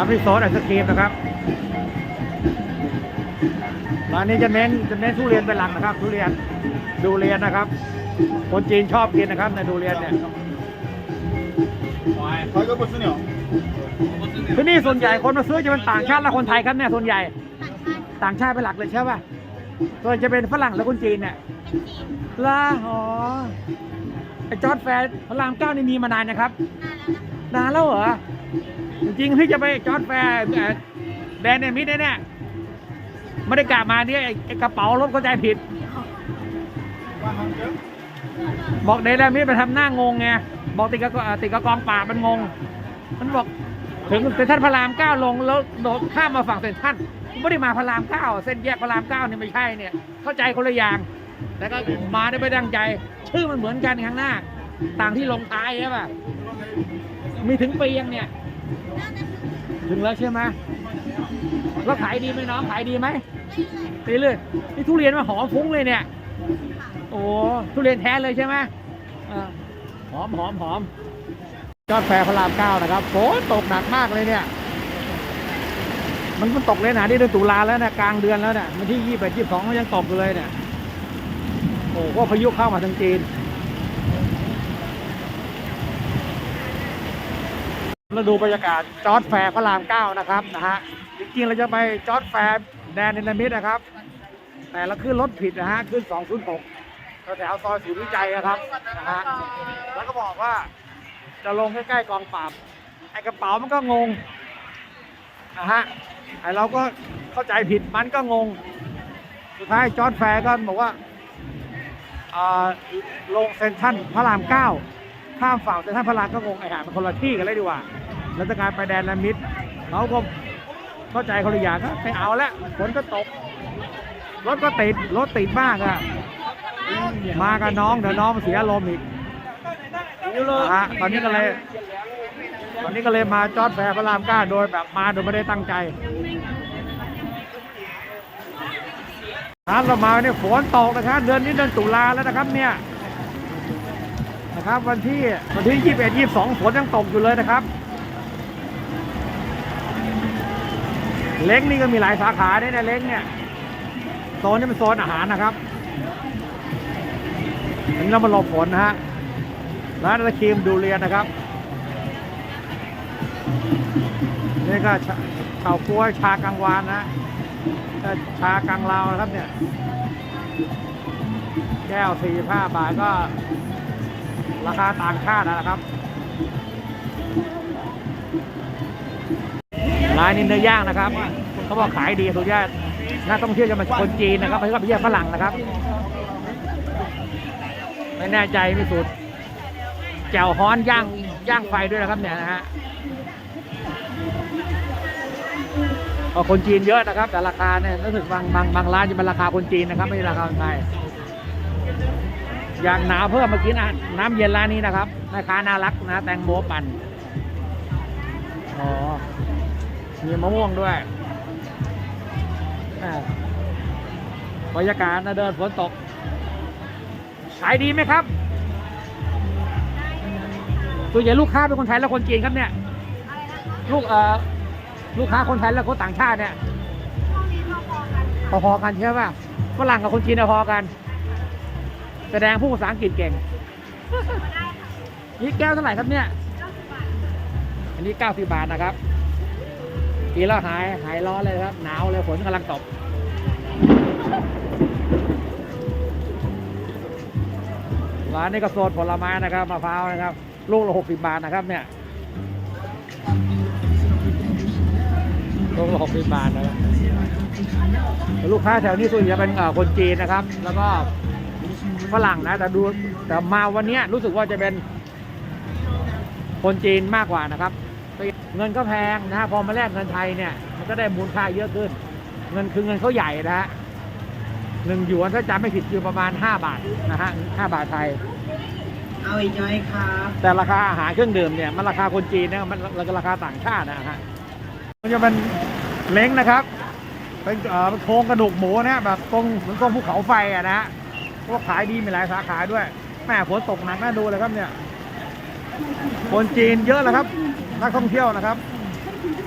ทำด้วยซอสไอศครีมนะครับร้านนี้จะเน้นจะเน้นทุเรียนเป็นหลักนะครับ ทุเรียนดูเรียนนะครับ คนจีนชอบกินนะครับในดูเรียนเนี่ยที่นี่ส่วนใหญ่คนมาซื้อจะเป็นต่างชาติและคนไทยครับเนี่ยส่วนใหญ่ต่างชาติต่างชาติเป็นหลักเลยใช่ป่ะส่วนจะเป็นฝรั่งและคนจีนเนี่ยลาหอไอจอดแฟร์พระรามเก้านี่มีมานานนะครับนานแล้วเหรอ จริงๆพี่จะไปจอดแฟร์เอ่อแดนเนมิดเนี่ยไม่ได้กะมาเนี่ยไอ้กระเป๋ารถเข้าใจผิด บอกเดนเนมิดไปทำหน้างงไงบอกติดกับเอ่อติดกับกองป่ามันงง มันบอกถึงเซนทรัลพระรามเก้าลงแล้วโดดข้ามมาฝั่งเซนทรัลไม่ได้มาพระรามเก้าเส้นแยกพระรามเก้าเนี่ยไม่ใช่เนี่ย เข้าใจคนละอย่างแต่ก็มาได้ไม่ดังใจ ชื่อมันเหมือนกันข้างหน้า ต่างที่ลงท้ายใช่ป่ะมีถึงปียังเนี่ย ถึงแล้วใช่ไหมแล้วขายดีไหมน้องขายดีไหมดีเลยนี่ทุเรียนมาหอมฟุ้งเลยเนี่ย โอ้ทุเรียนแท้เลยใช่ไหมอ่าหอมหอมหอมยอดแฟร์พระรามเก้านะครับฝนตกหนักมากเลยเนี่ย มันมันตกเลยนะนี่เดือนตุลาแล้วเนี่ยกลางเดือนแล้วเนี่ยวันที่ยี่สิบยี่สิบสองยังตกอยู่เลยเนี่ยโอ้ก็พายุเข้ามาทางจีน เราดูบรรยากาศจอร์ดแฟร์พระรามเก้านะครับนะฮะจริงๆเราจะไปจอร์ดแฟร์แดนนิลมิดนะครับ แต่เราขึ้นรถผิดนะฮะขึ้น 206แถวซอยศูนย์วิจัยนะครับนะฮะแล้วก็บอกว่าจะลงใกล้ๆกองปราบไอ้กระเป๋ามันก็งงนะฮะไอ้เราก็เข้าใจผิดมันก็งง สุดท้ายจอร์ดแฟร์ก็บอกว่าอ่าลงเซนทรัลพระรามเก้าข้ามฝั่งแต่ท่านพระรามก็งงไอ้ห่ามันคนละที่กันเลยดีกว่า แล้วจะการไปแดนละมิดเขาก็เข้าใจคนละอย่างก็ไม่เอาละฝนก็ตก รถก็ติด รถติดมากอะมากับน้องเดี๋ยวน้องเสียอารมณ์อีกนะฮะตอนนี้ก็เลย ตอนนี้ก็เลยมาจอดแฟร์พระรามเก้าโดยแบบมาโดยไม่ได้ตั้งใจครับเรามาเนี่ยฝนตกนะครับ เดือนนี้เดือนตุลาแล้วนะครับเนี่ยนะครับวันที่วันที่ 21 22 ฝนยังตกอยู่เลยนะครับ เล้งนี่ก็มีหลายสาขาเนี่ยนะเล้งเนี่ยโซนนี้เป็นโซนอาหารนะครับอันนี้เรามาหลบฝนนะฮะร้านไอศครีมดูเรียนนะครับนี่ก็ชาเฉาก้วยชากลางวานนะชากลางลาวนะครับเนี่ย แก้ว 45 บาทก็ราคาต่างชาตินะครับ ร้านนี้เนื้อย่างนะครับเขาบอกขายดีสุดยอดนักท่องเที่ยวจะมาคนจีนนะครับไม่ใช่ไม่ใช่ฝรั่งนะครับ ไม่แน่ใจไม่สุดแจ่วฮ้อนย่างย่างไฟด้วยนะครับเนี่ยนะฮะคนจีนเยอะนะครับ แต่ราคาเนี่ยรู้สึกบางบางบางร้านจะเป็นราคาคนจีนนะครับไม่ใช่ราคาคนไทยอยากหนาวเพิ่มมากินะน้ำเย็นร้านนี้นะครับแม่ค้าน่ารักนะแตงโมปั่นอ๋อ มีมะม่วงด้วยอ่าบรรยากาศนะเดินฝนตก ขายดีไหมครับส่วนใหญ่ลูกค้าเป็นคนไทยและคนจีนครับเนี่ยลูกเอ่อลูกค้าคนไทยและคนต่างชาติเนี่ยพอๆกันใช่ป่ะฝรั่งกับคนจีนเนี่ยพอกัน แสดงผู้ภาษาอังกฤษเก่งนี่แก้วเท่าไหร่ครับเนี่ย อันนี้90บาทนะครับ กินแล้วหายหายร้อนเลยครับ หนาวเลยฝนกำลังตกร้านนี้ก็โซนผลไม้นะครับมะพร้าวนะครับ ลูกละ60บาทนะครับเนี่ยลูกละ60บาทนะครับลูกค้าแถวนี้ส่วนใหญ่เป็นเอ่อคนจีนนะครับ แล้วก็ฝรั่งนะแต่ดูแต่มาวันนี้รู้สึกว่าจะเป็นคนจีนมากกว่านะครับ เงินก็แพงนะฮะพอมาแลกเงินไทยเนี่ย มันก็ได้มูลค่าเยอะขึ้น เงินคือเงินเขาใหญ่นะฮะหนึ่งหยวนถ้าจำไม่ผิดคือประมาณ 5 บาทนะฮะห้าบาทไทย เอาอีกน้อยครับแต่ราคาอาหารเครื่องดื่มเนี่ยมันราคาคนจีนนะมันมันราคาต่างชาตินะฮะมันจะเป็นเล้งนะครับ เป็นเอ่อเป็นโครงกระดูกหมูนะแบบตรงเหมือนตรงภูเขาไฟอะนะฮะพวกขายดีมีหลายสาขาด้วยแม่ฝนตกหนักน่าดูเลยครับเนี่ย คนจีนเยอะเลยครับ นักท่องเที่ยวนะครับ